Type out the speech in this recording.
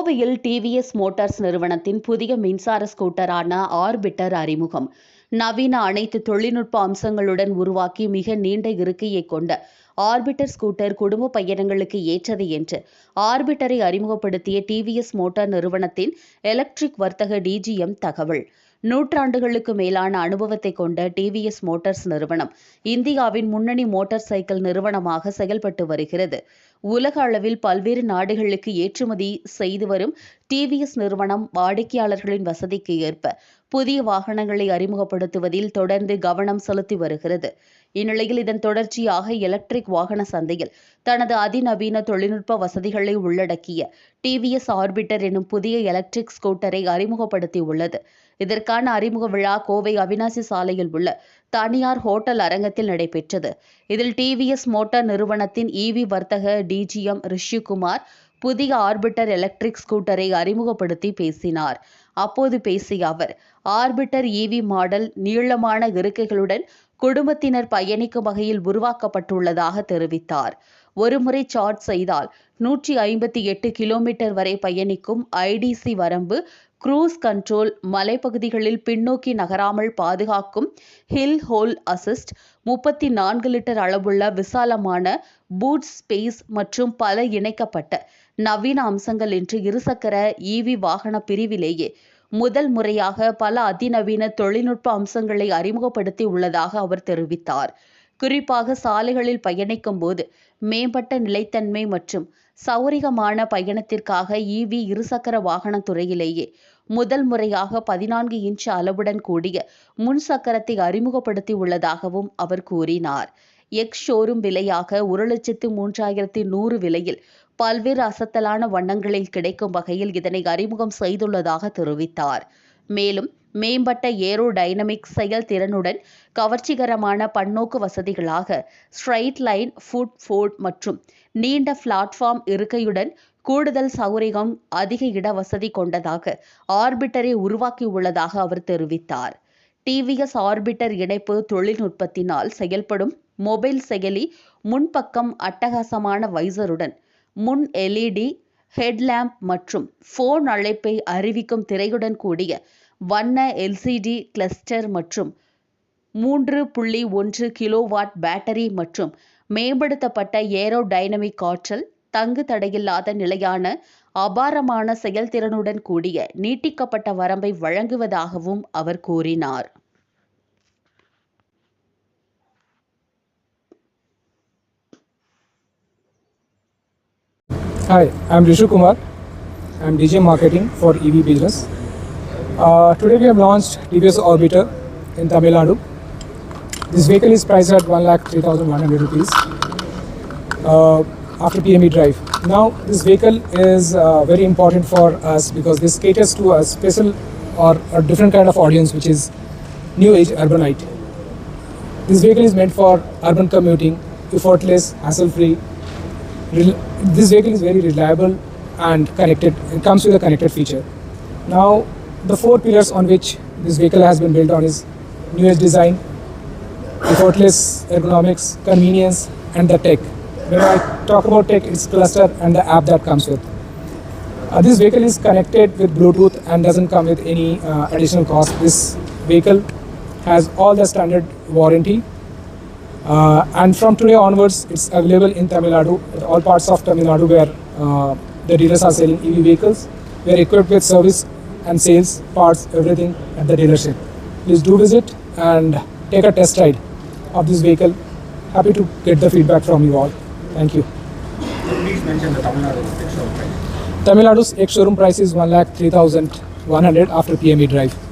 கோவையில் TVS Motors நிறுவனத்தின் புதிய மின்சார ஸ்கூட்டரான ஆர்பிட்டர் அறிமுகம். நவீன அனைத்து தொழில்நுட்ப அம்சங்களுடன் உருவாக்கி மிக நீண்ட இருக்கையை கொண்ட ஆர்பிட்டர் ஸ்கூட்டர் குடும்ப பயணங்களுக்கு ஏற்றது என்று ஆர்பிட்டரை அறிமுகப்படுத்திய டிவிஎஸ் மோட்டார் நிறுவனத்தின் எலக்ட்ரிக் வர்த்தக டிஜிஎம் தகவல். நூற்றாண்டுகளுக்கு மேலான அனுபவத்தை கொண்ட டிவிஎஸ் மோட்டார்ஸ் நிறுவனம் இந்தியாவின் முன்னணி மோட்டார் சைக்கிள் நிறுவனமாக செயல்பட்டு வருகிறது. உலக அளவில் பல்வேறு நாடுகளுக்கு ஏற்றுமதி செய்து வரும் டிவிஎஸ் நிறுவனம் வாடிக்கையாளர்களின் வசதிக்கு ஏற்ப புதிய வாகனங்களை அறிமுகப்படுத்துவதில் தொடர்ந்து கவனம் செலுத்தி வருகிறது. இந்நிலையில் இதன் தொடர்ச்சியாக எலக்ட்ரிக் வாகன சந்தையில் தனது அதிநவீன தொழில்நுட்ப வசதிகளை உள்ளடக்கிய டிவிஎஸ் ஆர்பிட்டர் எனும் புதிய எலக்ட்ரிக் ஸ்கூட்டரை அறிமுகப்படுத்தியுள்ளது. இதற்கான அறிமுக விழா கோவை அவினாசி சாலையில் உள்ள தனியார் ஹோட்டல் அரங்கத்தில் நடைபெற்றது. இதில் டிவிஎஸ் மோட்டார் நிறுவனத்தின் இவி வர்த்தக டிஜிஎம் ரிஷிகுமார் புதிய ஆர்பிட்டர் எலக்ட்ரிக் ஸ்கூட்டரை அறிமுகப்படுத்தி பேசினார். அப்போது பேசிய அவர் ஆர்பிட்டர் இவி மாடல் நீளமான இருக்கைகளுடன் குடும்பத்தினர் பயணிக்கும் வகையில் உருவாக்கப்பட்டுள்ளதாக தெரிவித்தார். ஒருமுறை சார்ஜ் செய்தால் நூற்றி ஐம்பத்தி எட்டு கிலோமீட்டர் வரை பயணிக்கும் ஐடிசி வரம்பு க்ரூஸ் கண்ட்ரோல் மலைப்பகுதிகளில் பின்னோக்கி நகராமல் பாதுகாக்கும் ஹில் ஹோல் அசிஸ்ட் முப்பத்தி நான்கு லிட்டர் அளவுள்ள விசாலமான பூட் ஸ்பேஸ் மற்றும் பல இணைக்கப்பட்ட நவீன அம்சங்கள் என்று இருசக்கர இவி வாகன பிரிவிலேயே முதல் முறையாக பல அதிநவீன தொழில்நுட்ப அம்சங்களை அறிமுகப்படுத்தி உள்ளதாக அவர் தெரிவித்தார். குறிப்பாக சாலைகளில் பயணிக்கும் போது மேம்பட்ட நிலைத்தன்மை மற்றும் சௌரிகமான பயணத்திற்காக இவி இருசக்கர வாகன துறையிலேயே முதல் முறையாக பதினான்கு இன்ச் அளவுடன் கூடிய முன் சக்கரத்தை அறிமுகப்படுத்தி உள்ளதாகவும் அவர் கூறினார். எக்ஸ் ஷோரூம் விலையாக ஒரு லட்சத்து மூன்றாயிரத்தி நூறு விலையில் பல்வேறு அசத்தலான வண்ணங்களில் கிடைக்கும் வகையில் இதனை அறிமுகம் செய்துள்ளதாக தெரிவித்தார். மேலும் மேம்பட்ட ஏரோ டைனமிக் செயல்திறனுடன் கவர்ச்சிகரமான பன்னோக்கு வசதிகளாக ஸ்ட்ரைட் லைன் ஃபுட் ஃபோர்ட் மற்றும் நீண்ட பிளாட்ஃபார்ம் இருக்கையுடன் கூடுதல் சௌரியம் அதிக இட வசதி கொண்டதாக ஆர்பிட்டரை உருவாக்கியுள்ளதாக அவர் தெரிவித்தார். டிவிஎஸ் ஆர்பிட்டர் இணைப்பு தொழில்நுட்பத்தினால் செயல்படும் மொபைல் செயலி முன்பக்கம் அட்டகாசமான வைசருடன் முன் எல்இடி ஹெட்லேம்ப் மற்றும் ஃபோன் அழைப்பை அறிவிக்கும் திரையுடன் கூடிய வண்ண எல்சிடி கிளஸ்டர் மற்றும் மூன்று புள்ளி ஒன்று கிலோவாட் பேட்டரி மற்றும் மேம்படுத்தப்பட்ட ஏரோ டைனமிக் ஆற்றல் தங்கு தடையில்லாத நிலையான அபாரமான செயல்திறனுடன் கூடிய நீட்டிக்கப்பட்ட வரம்பை வழங்குவதாகவும் அவர் கூறினார் Hi, I'm Rishu Kumar. I'm DJ Marketing for EV Business. Uh, today we have launched TVS Orbiter in Tamil Nadu. This vehicle is priced at 1,03,100 rupees uh, after PME drive. Now, this vehicle is uh, very important for us because this caters to a special or a different kind of audience, which is new age urbanite. This vehicle is meant for urban commuting, effortless, hassle-free, this vehicle is very reliable and connected. It comes with a connected feature. Now, the four pillars on which this vehicle has been built on is newest design, effortless ergonomics, convenience, and the tech. When I talk about tech, it's cluster and the app that comes with. Uh, this vehicle is connected with Bluetooth and doesn't come with any uh, additional cost. This vehicle has all the standard warranty uh, and from today onwards, it's available in Tamil Nadu, all parts of Tamil Nadu where uh, the dealers are selling EV vehicles. We are equipped with service and sales, parts, everything at the dealership. Please do visit and take a test ride of this vehicle. Happy to get the feedback from you all. Thank you. Please mention the Tamil Nadu showroom price. Tamil Nadu's ex showroom price is 1,03,100 after PME drive.